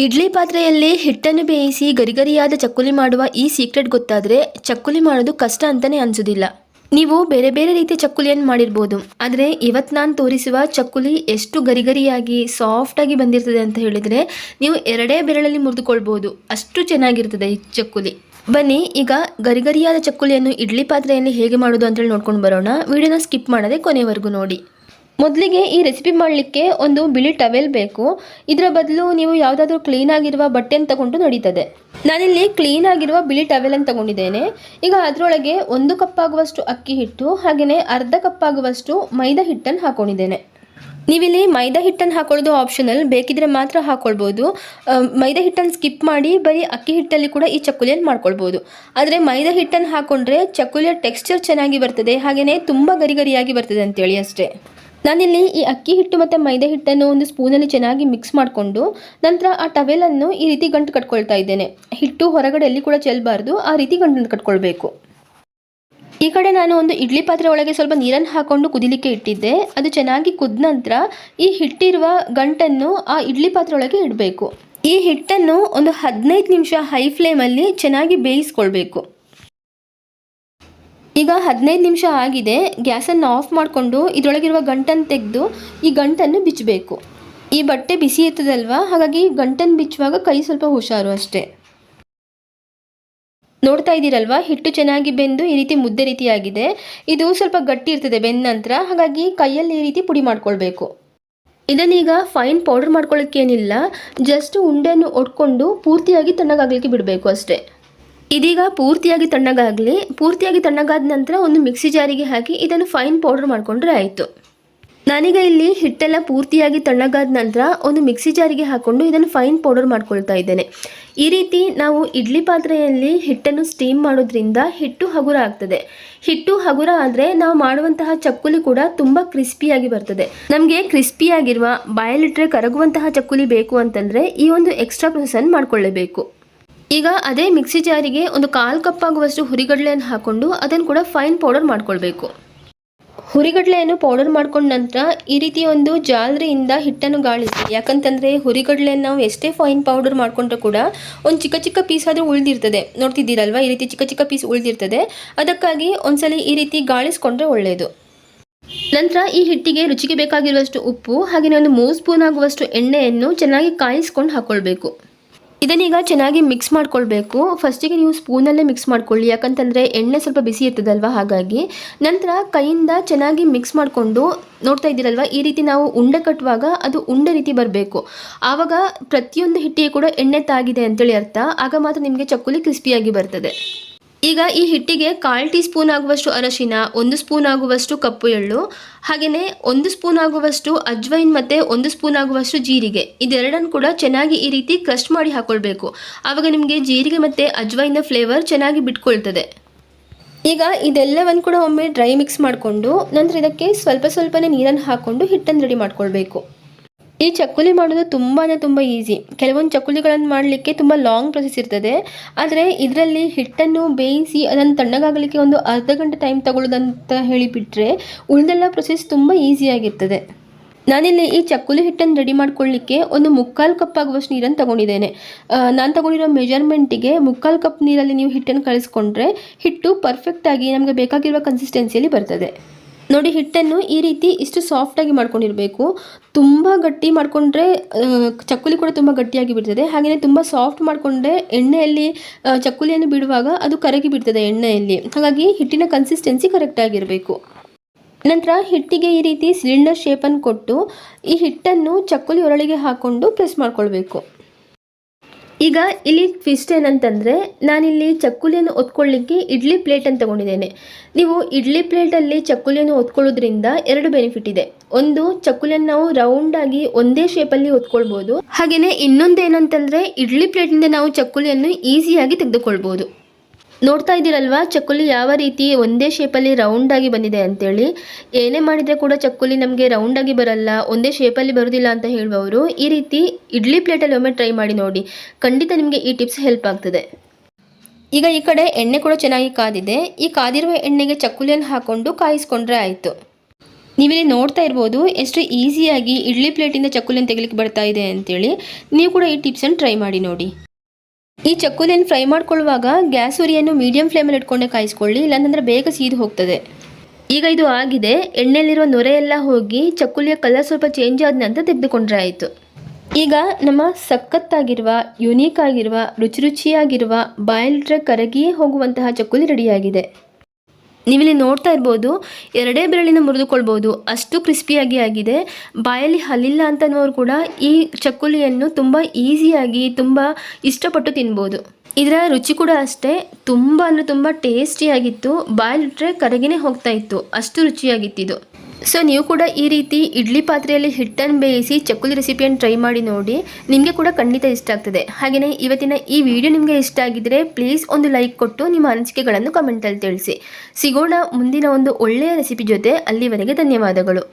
ಇಡ್ಲಿ ಪಾತ್ರೆಯಲ್ಲಿ ಹಿಟ್ಟನ್ನು ಬೇಯಿಸಿ ಗರಿಗರಿಯಾದ ಚಕ್ಕುಲಿ ಮಾಡುವ ಈ ಸೀಕ್ರೆಟ್ ಗೊತ್ತಾದರೆ ಚಕ್ಕುಲಿ ಮಾಡೋದು ಕಷ್ಟ ಅಂತಲೇ ಅನಿಸೋದಿಲ್ಲ. ನೀವು ಬೇರೆ ಬೇರೆ ರೀತಿಯ ಚಕ್ಕುಲಿಯನ್ನು ಮಾಡಿರ್ಬೋದು. ಆದರೆ ಇವತ್ತು ನಾನು ತೋರಿಸುವ ಚಕ್ಕುಲಿ ಎಷ್ಟು ಗರಿಗರಿಯಾಗಿ ಸಾಫ್ಟಾಗಿ ಬಂದಿರ್ತದೆ ಅಂತ ಹೇಳಿದರೆ ನೀವು ಎರಡೇ ಬೆರಳಲ್ಲಿ ಮುರಿದುಕೊಳ್ಬೋದು. ಅಷ್ಟು ಚೆನ್ನಾಗಿರ್ತದೆ ಈ ಚಕ್ಕುಲಿ. ಬನ್ನಿ, ಈಗ ಗರಿಗರಿಯಾದ ಚಕ್ಕುಲಿಯನ್ನು ಇಡ್ಲಿ ಪಾತ್ರೆಯಲ್ಲಿ ಹೇಗೆ ಮಾಡೋದು ಅಂತೇಳಿ ನೋಡ್ಕೊಂಡು ಬರೋಣ. ವಿಡಿಯೋನ ಸ್ಕಿಪ್ ಮಾಡದೆ ಕೊನೆವರೆಗೂ ನೋಡಿ. ಮೊದಲಿಗೆ ಈ ರೆಸಿಪಿ ಮಾಡಲಿಕ್ಕೆ ಒಂದು ಬಿಳಿ ಟವೆಲ್ ಬೇಕು. ಇದರ ಬದಲು ನೀವು ಯಾವುದಾದ್ರೂ ಕ್ಲೀನ್ ಆಗಿರುವ ಬಟ್ಟೆಯನ್ನು ತಗೊಂಡು ನಡೀತದೆ. ನಾನಿಲ್ಲಿ ಕ್ಲೀನ್ ಆಗಿರುವ ಬಿಳಿ ಟವೆಲನ್ನು ತಗೊಂಡಿದ್ದೇನೆ. ಈಗ ಅದರೊಳಗೆ ಒಂದು ಕಪ್ ಆಗುವಷ್ಟು ಅಕ್ಕಿ ಹಿಟ್ಟು ಹಾಗೆಯೇ ಅರ್ಧ ಕಪ್ ಆಗುವಷ್ಟು ಮೈದಾ ಹಿಟ್ಟನ್ನು ಹಾಕೊಂಡಿದ್ದೇನೆ. ನೀವಿಲ್ಲಿ ಮೈದಾ ಹಿಟ್ಟನ್ನು ಹಾಕೊಳ್ಳೋದು ಆಪ್ಷನಲ್ ಬೇಕಿದ್ರೆ ಮಾತ್ರ ಹಾಕೊಳ್ಬೋದು. ಮೈದಾ ಹಿಟ್ಟನ್ನು ಸ್ಕಿಪ್ ಮಾಡಿ ಬರೀ ಅಕ್ಕಿ ಹಿಟ್ಟಲ್ಲಿ ಕೂಡ ಈ ಚಕ್ಕುಲಿಯನ್ನು ಮಾಡ್ಕೊಳ್ಬೋದು. ಆದರೆ ಮೈದಾ ಹಿಟ್ಟನ್ನು ಹಾಕೊಂಡ್ರೆ ಚಕ್ಕುಲಿಯ ಟೆಕ್ಸ್ಚರ್ ಚೆನ್ನಾಗಿ ಬರ್ತದೆ ಹಾಗೆಯೇ ತುಂಬ ಗರಿಗರಿಯಾಗಿ ಬರ್ತದೆ ಅಂತೇಳಿ ಅಷ್ಟೇ. ನಾನಿಲ್ಲಿ ಈ ಅಕ್ಕಿ ಹಿಟ್ಟು ಮತ್ತು ಮೈದಾ ಹಿಟ್ಟನ್ನು ಒಂದು ಸ್ಪೂನಲ್ಲಿ ಚೆನ್ನಾಗಿ ಮಿಕ್ಸ್ ಮಾಡಿಕೊಂಡು ನಂತರ ಆ ಟವೆಲನ್ನು ಈ ರೀತಿ ಗಂಟು ಕಟ್ಕೊಳ್ತಾ ಇದ್ದೇನೆ. ಹಿಟ್ಟು ಹೊರಗಡೆ ಎಲ್ಲಿ ಕೂಡ ಚೆಲ್ಲಬಾರ್ದು ಆ ರೀತಿ ಗಂಟನ್ನು ಕಟ್ಕೊಳ್ಬೇಕು. ಈ ಕಡೆ ನಾನು ಒಂದು ಇಡ್ಲಿ ಪಾತ್ರೆ ಒಳಗೆ ಸ್ವಲ್ಪ ನೀರನ್ನು ಹಾಕೊಂಡು ಕುದಿಲಿಕ್ಕೆ ಇಟ್ಟಿದ್ದೆ. ಅದು ಚೆನ್ನಾಗಿ ಕುದ್ದ ನಂತರ ಈ ಹಿಟ್ಟಿರುವ ಗಂಟನ್ನು ಆ ಇಡ್ಲಿ ಪಾತ್ರೆ ಒಳಗೆ ಇಡಬೇಕು. ಈ ಹಿಟ್ಟನ್ನು ಒಂದು ಹದಿನೈದು ನಿಮಿಷ ಹೈ ಫ್ಲೇಮಲ್ಲಿ ಚೆನ್ನಾಗಿ ಬೇಯಿಸ್ಕೊಳ್ಬೇಕು. ಈಗ ಹದಿನೈದು ನಿಮಿಷ ಆಗಿದೆ. ಗ್ಯಾಸನ್ನು ಆಫ್ ಮಾಡಿಕೊಂಡು ಇದರೊಳಗಿರುವ ಗಂಟನ್ನು ತೆಗೆದು ಈ ಗಂಟನ್ನು ಬಿಚ್ಚಬೇಕು. ಈ ಬಟ್ಟೆ ಬಿಸಿ ಇರ್ತದಲ್ವ? ಹಾಗಾಗಿ ಗಂಟನ್ನು ಬಿಚ್ಚುವಾಗ ಕೈ ಸ್ವಲ್ಪ ಹುಷಾರು ಅಷ್ಟೇ. ನೋಡ್ತಾ ಇದ್ದೀರಲ್ವ? ಹಿಟ್ಟು ಚೆನ್ನಾಗಿ ಬೆಂದು ಈ ರೀತಿ ಮುದ್ದೆ ರೀತಿಯಾಗಿದೆ. ಇದು ಸ್ವಲ್ಪ ಗಟ್ಟಿ ಇರ್ತದೆ ಬೆಂದ ನಂತರ. ಹಾಗಾಗಿ ಕೈಯಲ್ಲಿ ಈ ರೀತಿ ಪುಡಿ ಮಾಡ್ಕೊಳ್ಬೇಕು. ಇದನ್ನೀಗ ಫೈನ್ ಪೌಡರ್ ಮಾಡ್ಕೊಳ್ಳೋಕ್ಕೇನಿಲ್ಲ. ಜಸ್ಟ್ ಉಂಡೆಯನ್ನು ಒಡ್ಕೊಂಡು ಪೂರ್ತಿಯಾಗಿ ತಣ್ಣಗಾಗಲಿಕ್ಕೆ ಬಿಡಬೇಕು ಅಷ್ಟೇ. ಇದೀಗ ಪೂರ್ತಿಯಾಗಿ ತಣ್ಣಗಾಗಲಿ, ಪೂರ್ತಿಯಾಗಿ ತಣ್ಣಗಾದ ನಂತರ ಒಂದು ಮಿಕ್ಸಿ ಜಾರಿಗೆ ಹಾಕಿ ಇದನ್ನು ಫೈನ್ ಪೌಡರ್ ಮಾಡಿಕೊಂಡ್ರೆ ಆಯಿತು. ನಾನೀಗ ಇಲ್ಲಿ ಹಿಟ್ಟೆಲ್ಲ ಪೂರ್ತಿಯಾಗಿ ತಣ್ಣಗಾದ ನಂತರ ಒಂದು ಮಿಕ್ಸಿ ಜಾರಿಗೆ ಹಾಕ್ಕೊಂಡು ಇದನ್ನು ಫೈನ್ ಪೌಡರ್ ಮಾಡ್ಕೊಳ್ತಾ ಇದ್ದೇನೆ. ಈ ರೀತಿ ನಾವು ಇಡ್ಲಿ ಪಾತ್ರೆಯಲ್ಲಿ ಹಿಟ್ಟನ್ನು ಸ್ಟೀಮ್ ಮಾಡೋದ್ರಿಂದ ಹಿಟ್ಟು ಹಗುರ ಆಗ್ತದೆ. ಹಿಟ್ಟು ಹಗುರ ಆದರೆ ನಾವು ಮಾಡುವಂತಹ ಚಕ್ಕುಲಿ ಕೂಡ ತುಂಬ ಕ್ರಿಸ್ಪಿಯಾಗಿ ಬರ್ತದೆ. ನಮಗೆ ಕ್ರಿಸ್ಪಿಯಾಗಿರುವ ಬಾಯಲಿಟ್ರೆ ಕರಗುವಂತಹ ಚಕ್ಕುಲಿ ಬೇಕು ಅಂತಂದರೆ ಈ ಒಂದು ಎಕ್ಸ್ಟ್ರಾ ಪ್ರೊಸೆಸನ್ನು ಮಾಡ್ಕೊಳ್ಳೇಬೇಕು. ಈಗ ಅದೇ ಮಿಕ್ಸಿ ಜಾರಿಗೆ ಒಂದು ಕಾಲು ಕಪ್ ಆಗುವಷ್ಟು ಹುರಿಗಡಲೆಯನ್ನು ಹಾಕೊಂಡು ಅದನ್ನು ಕೂಡ ಫೈನ್ ಪೌಡರ್ ಮಾಡ್ಕೊಳ್ಬೇಕು. ಹುರಿಗಡಲೆಯನ್ನು ಪೌಡರ್ ಮಾಡ್ಕೊಂಡ ನಂತರ ಈ ರೀತಿ ಒಂದು ಜಾಲರಿಯಿಂದ ಹಿಟ್ಟನ್ನು ಗಾಳಿಸಿ, ಯಾಕಂತಂದರೆ ಹುರಿಗಡಲೆಯನ್ನು ನಾವು ಎಷ್ಟೇ ಫೈನ್ ಪೌಡರ್ ಮಾಡಿಕೊಂಡ್ರೆ ಕೂಡ ಒಂದು ಚಿಕ್ಕ ಚಿಕ್ಕ ಪೀಸ್ ಆದರೂ ಉಳಿದಿರ್ತದೆ. ನೋಡ್ತಿದ್ದೀರಲ್ವ? ಈ ರೀತಿ ಚಿಕ್ಕ ಚಿಕ್ಕ ಪೀಸ್ ಉಳಿದಿರ್ತದೆ. ಅದಕ್ಕಾಗಿ ಒಂದ್ಸಲಿ ಈ ರೀತಿ ಗಾಳಿಸ್ಕೊಂಡ್ರೆ ಒಳ್ಳೆಯದು ನಂತರ ಈ ಹಿಟ್ಟಿಗೆ ರುಚಿಗೆ ಬೇಕಾಗಿರುವಷ್ಟು ಉಪ್ಪು ಹಾಗೆಯೇ ಒಂದು ಮೂರು ಸ್ಪೂನ್ ಆಗುವಷ್ಟು ಎಣ್ಣೆಯನ್ನು ಚೆನ್ನಾಗಿ ಕಾಯಿಸ್ಕೊಂಡು ಹಾಕ್ಕೊಳ್ಬೇಕು ಇದನ್ನೀಗ ಚೆನ್ನಾಗಿ ಮಿಕ್ಸ್ ಮಾಡ್ಕೊಳ್ಬೇಕು. ಫಸ್ಟಿಗೆ ನೀವು ಸ್ಪೂನಲ್ಲೇ ಮಿಕ್ಸ್ ಮಾಡ್ಕೊಳ್ಳಿ. ಯಾಕಂತಂದರೆ ಎಣ್ಣೆ ಸ್ವಲ್ಪ ಬಿಸಿ ಇರ್ತದಲ್ವ? ಹಾಗಾಗಿ. ನಂತರ ಕೈಯಿಂದ ಚೆನ್ನಾಗಿ ಮಿಕ್ಸ್ ಮಾಡಿಕೊಂಡು ನೋಡ್ತಾ ಇದ್ದೀರಲ್ವ? ಈ ರೀತಿ ನಾವು ಉಂಡೆ ಕಟ್ಟುವಾಗ ಅದು ಉಂಡೆ ರೀತಿ ಬರಬೇಕು. ಆವಾಗ ಪ್ರತಿಯೊಂದು ಹಿಟ್ಟಿಗೆ ಕೂಡ ಎಣ್ಣೆ ತಾಗಿದೆ ಅಂತೇಳಿ ಅರ್ಥ. ಆಗ ಮಾತ್ರ ನಿಮಗೆ ಚಕ್ಕುಲಿ ಕ್ರಿಸ್ಪಿಯಾಗಿ ಬರ್ತದೆ. ಈಗ ಈ ಹಿಟ್ಟಿಗೆ ಕಾಲು ಟೀ ಸ್ಪೂನ್ ಆಗುವಷ್ಟು ಅರಶಿನ, ಒಂದು ಸ್ಪೂನ್ ಆಗುವಷ್ಟು ಕಪ್ಪು ಎಳ್ಳು ಹಾಗೆಯೇ ಒಂದು ಸ್ಪೂನ್ ಆಗುವಷ್ಟು ಅಜ್ವೈನ್ ಮತ್ತು ಒಂದು ಸ್ಪೂನ್ ಆಗುವಷ್ಟು ಜೀರಿಗೆ. ಇದೆರಡನ್ನು ಕೂಡ ಚೆನ್ನಾಗಿ ಈ ರೀತಿ ಕ್ರಶ್ ಮಾಡಿ ಹಾಕ್ಕೊಳ್ಬೇಕು ಆವಾಗ ನಿಮಗೆ ಜೀರಿಗೆ ಮತ್ತು ಅಜ್ವೈನ ಫ್ಲೇವರ್ ಚೆನ್ನಾಗಿ ಬಿಟ್ಕೊಳ್ತದೆ. ಈಗ ಇದೆಲ್ಲವನ್ನು ಕೂಡ ಒಮ್ಮೆ ಡ್ರೈ ಮಿಕ್ಸ್ ಮಾಡಿಕೊಂಡು ನಂತರ ಇದಕ್ಕೆ ಸ್ವಲ್ಪ ಸ್ವಲ್ಪನೇ ನೀರನ್ನು ಹಾಕ್ಕೊಂಡು ಹಿಟ್ಟನ್ನು ರೆಡಿ ಮಾಡ್ಕೊಳ್ಬೇಕು. ಈ ಚಕ್ಕುಲಿ ಮಾಡೋದು ತುಂಬಾ ತುಂಬ ಈಸಿ ಕೆಲವೊಂದು ಚಕ್ಕುಲಿಗಳನ್ನು ಮಾಡಲಿಕ್ಕೆ ತುಂಬ ಲಾಂಗ್ ಪ್ರೊಸೆಸ್ ಇರ್ತದೆ. ಆದರೆ ಇದರಲ್ಲಿ ಹಿಟ್ಟನ್ನು ಬೇಯಿಸಿ ಅದನ್ನು ತಣ್ಣಗಾಗಲಿಕ್ಕೆ ಒಂದು ಅರ್ಧ ಗಂಟೆ ಟೈಮ್ ತಗೊಳ್ಳೋದಂತ ಹೇಳಿಬಿಟ್ರೆ ಉಳಿದೆಲ್ಲ ಪ್ರೊಸೆಸ್ ತುಂಬ ಈಸಿಯಾಗಿರ್ತದೆ ನಾನಿಲ್ಲಿ ಈ ಚಕ್ಕುಲಿ ಹಿಟ್ಟನ್ನು ರೆಡಿ ಮಾಡ್ಕೊಳ್ಳಿಕ್ಕೆ ಒಂದು ಮುಕ್ಕಾಲು ಕಪ್ ಆಗುವಷ್ಟು ನೀರನ್ನು ತಗೊಂಡಿದ್ದೇನೆ. ನಾನು ತಗೊಂಡಿರೋ ಮೆಜರ್ಮೆಂಟಿಗೆ ಮುಕ್ಕಾಲು ಕಪ್ ನೀರಲ್ಲಿ ನೀವು ಹಿಟ್ಟನ್ನು ಕಳಿಸ್ಕೊಂಡ್ರೆ ಹಿಟ್ಟು ಪರ್ಫೆಕ್ಟಾಗಿ ನಮಗೆ ಬೇಕಾಗಿರುವ ಕನ್ಸಿಸ್ಟೆನ್ಸಿಯಲ್ಲಿ ಬರ್ತದೆ. ನೋಡಿ, ಹಿಟ್ಟನ್ನು ಈ ರೀತಿ ಇಷ್ಟು ಸಾಫ್ಟಾಗಿ ಮಾಡ್ಕೊಂಡಿರಬೇಕು. ತುಂಬ ಗಟ್ಟಿ ಮಾಡಿಕೊಂಡ್ರೆ ಚಕ್ಕುಲಿ ಕೂಡ ತುಂಬ ಗಟ್ಟಿಯಾಗಿ ಬಿಡ್ತದೆ. ಹಾಗೆಯೇ ತುಂಬ ಸಾಫ್ಟ್ ಮಾಡಿಕೊಂಡ್ರೆ ಎಣ್ಣೆಯಲ್ಲಿ ಚಕ್ಕುಲಿಯನ್ನು ಬಿಡುವಾಗ ಅದು ಕರಗಿ ಬಿಡ್ತದೆ ಎಣ್ಣೆಯಲ್ಲಿ. ಹಾಗಾಗಿ ಹಿಟ್ಟಿನ ಕನ್ಸಿಸ್ಟೆನ್ಸಿ ಕರೆಕ್ಟಾಗಿರಬೇಕು ನಂತರ ಹಿಟ್ಟಿಗೆ ಈ ರೀತಿ ಸಿಲಿಂಡರ್ ಶೇಪನ್ನು ಕೊಟ್ಟು ಈ ಹಿಟ್ಟನ್ನು ಚಕ್ಕುಲಿ ಒರಳಿಗೆ ಹಾಕ್ಕೊಂಡು ಪ್ರೆಸ್ ಮಾಡ್ಕೊಳ್ಬೇಕು. ಈಗ ಇಲ್ಲಿ ಟ್ವಿಸ್ಟ್ ಏನಂತಂದರೆ ನಾನಿಲ್ಲಿ ಚಕ್ಕುಲಿಯನ್ನು ಒತ್ಕೊಳ್ಳಿಕ್ಕೆ ಇಡ್ಲಿ ಪ್ಲೇಟನ್ನು ತೊಗೊಂಡಿದ್ದೇನೆ. ನೀವು ಇಡ್ಲಿ ಪ್ಲೇಟಲ್ಲಿ ಚಕ್ಕುಲಿಯನ್ನು ಒತ್ಕೊಳ್ಳೋದ್ರಿಂದ ಎರಡು ಬೆನಿಫಿಟ್ ಇದೆ. ಒಂದು, ಚಕ್ಕುಲಿಯನ್ನು ನಾವು ರೌಂಡಾಗಿ ಒಂದೇ ಶೇಪಲ್ಲಿ ಒತ್ಕೊಳ್ಬೋದು. ಹಾಗೆಯೇ ಇನ್ನೊಂದು ಏನಂತಂದರೆ ಇಡ್ಲಿ ಪ್ಲೇಟಿಂದ ನಾವು ಚಕ್ಕುಲಿಯನ್ನು ಈಸಿಯಾಗಿ ತೆಗೆದುಕೊಳ್ಬೋದು. ನೋಡ್ತಾ ಇದ್ದೀರಲ್ವಾ? ಚಕ್ಕುಲಿ ಯಾವ ರೀತಿ ಒಂದೇ ಶೇಪಲ್ಲಿ ರೌಂಡಾಗಿ ಬಂದಿದೆ ಅಂತೇಳಿ. ಏನೇ ಮಾಡಿದರೆ ಕೂಡ ಚಕ್ಕುಲಿ ನಮಗೆ ರೌಂಡಾಗಿ ಬರಲ್ಲ, ಒಂದೇ ಶೇಪಲ್ಲಿ ಬರೋದಿಲ್ಲ ಅಂತ ಹೇಳುವವರು, ಈ ರೀತಿ ಇಡ್ಲಿ ಪ್ಲೇಟಲ್ಲಿ ಒಮ್ಮೆ ಟ್ರೈ ಮಾಡಿ ನೋಡಿ. ಖಂಡಿತ ನಿಮಗೆ ಈ ಟಿಪ್ಸ್ ಹೆಲ್ಪ್ ಆಗ್ತದೆ. ಈಗ ಈ ಕಡೆ ಎಣ್ಣೆ ಕೂಡ ಚೆನ್ನಾಗಿ ಕಾದಿದೆ. ಈ ಕಾದಿರುವ ಎಣ್ಣೆಗೆ ಚಕ್ಕುಲಿಯನ್ನು ಹಾಕ್ಕೊಂಡು ಕಾಯಿಸ್ಕೊಂಡ್ರೆ ಆಯಿತು. ನೀವಿಲ್ಲಿ ನೋಡ್ತಾ ಇರ್ಬೋದು ಎಷ್ಟು ಈಸಿಯಾಗಿ ಇಡ್ಲಿ ಪ್ಲೇಟಿಂದ ಚಕ್ಕುಲಿಯನ್ನು ತೆಗಿಲಿಕ್ಕೆ ಬರ್ತಾ ಇದೆ ಅಂತೇಳಿ. ನೀವು ಕೂಡ ಈ ಟಿಪ್ಸನ್ನು ಟ್ರೈ ಮಾಡಿ ನೋಡಿ. ಈ ಚಕ್ಕುಲಿಯನ್ನು ಫ್ರೈ ಮಾಡ್ಕೊಳ್ಳುವಾಗ ಗ್ಯಾಸ್ ಉರಿಯನ್ನು ಮೀಡಿಯಂ ಫ್ಲೇಮಲ್ಲಿ ಇಟ್ಕೊಂಡೆ ಕಾಯಿಸ್ಕೊಳ್ಳಿ, ಇಲ್ಲಾಂದ್ರೆ ಬೇಗ ಸೀದು ಹೋಗ್ತದೆ. ಈಗ ಇದು ಆಗಿದೆ. ಎಣ್ಣೆಯಲ್ಲಿರುವ ನೊರೆ ಎಲ್ಲ ಹೋಗಿ ಚಕ್ಕುಲಿಯ ಕಲರ್ ಸ್ವಲ್ಪ ಚೇಂಜ್ ಆದ ನಂತರ ತೆಗೆದುಕೊಂಡ್ರೆ ಆಯಿತು. ಈಗ ನಮ್ಮ ಸಖತ್ತಾಗಿರುವ ಯುನೀಕ್ ಆಗಿರುವ, ರುಚಿ ರುಚಿಯಾಗಿರುವ ಬಾಯಲ್ಲಿಟ್ರೆ ಕರಗಿಯೇ ಹೋಗುವಂತಹ ಚಕ್ಕುಲಿ ರೆಡಿಯಾಗಿದೆ ನೀವಿಲ್ಲಿ ನೋಡ್ತಾ ಇರ್ಬೋದು, ಎರಡೇ ಬೆರಳಿನ ಮುರಿದುಕೊಳ್ಬೋದು. ಅಷ್ಟು ಕ್ರಿಸ್ಪಿಯಾಗಿ ಆಗಿದೆ. ಬಾಯಲ್ಲಿ ಹಲ್ಲಿಲ್ಲ ಅಂತನೋರು ಕೂಡ ಈ ಚಕ್ಕುಲಿಯನ್ನು ತುಂಬ ಈಸಿಯಾಗಿ, ತುಂಬ ಇಷ್ಟಪಟ್ಟು ತಿನ್ಬೋದು. ಇದರ ರುಚಿ ಕೂಡ ಅಷ್ಟೇ. ತುಂಬ ಅಂದರೆ ತುಂಬ ಟೇಸ್ಟಿಯಾಗಿತ್ತು. ಬಾಯಲ್ಲಿಟ್ಟರೆ ಕರಗಿನೇ ಹೋಗ್ತಾ ಇತ್ತು. ಅಷ್ಟು ರುಚಿಯಾಗಿತ್ತಿದು ಸೊ ನೀವು ಕೂಡ ಈ ರೀತಿ ಇಡ್ಲಿ ಪಾತ್ರೆಯಲ್ಲಿ ಹಿಟ್ಟನ್ನು ಬೇಯಿಸಿ ಚಕ್ಕುಲಿ ರೆಸಿಪಿಯನ್ನು ಟ್ರೈ ಮಾಡಿ ನೋಡಿ, ನಿಮಗೆ ಕೂಡ ಖಂಡಿತ ಇಷ್ಟ ಆಗ್ತದೆ. ಹಾಗೆಯೇ ಇವತ್ತಿನ ಈ ವಿಡಿಯೋ ನಿಮಗೆ ಇಷ್ಟ ಆಗಿದ್ದರೆ ಪ್ಲೀಸ್ ಒಂದು ಲೈಕ್ ಕೊಟ್ಟು ನಿಮ್ಮ ಅನಿಸಿಕೆಗಳನ್ನು ಕಮೆಂಟಲ್ಲಿ ತಿಳಿಸಿ. ಸಿಗೋಣ ಮುಂದಿನ ಒಂದು ಒಳ್ಳೆಯ ರೆಸಿಪಿ ಜೊತೆ, ಅಲ್ಲಿವರೆಗೆ ಧನ್ಯವಾದಗಳು.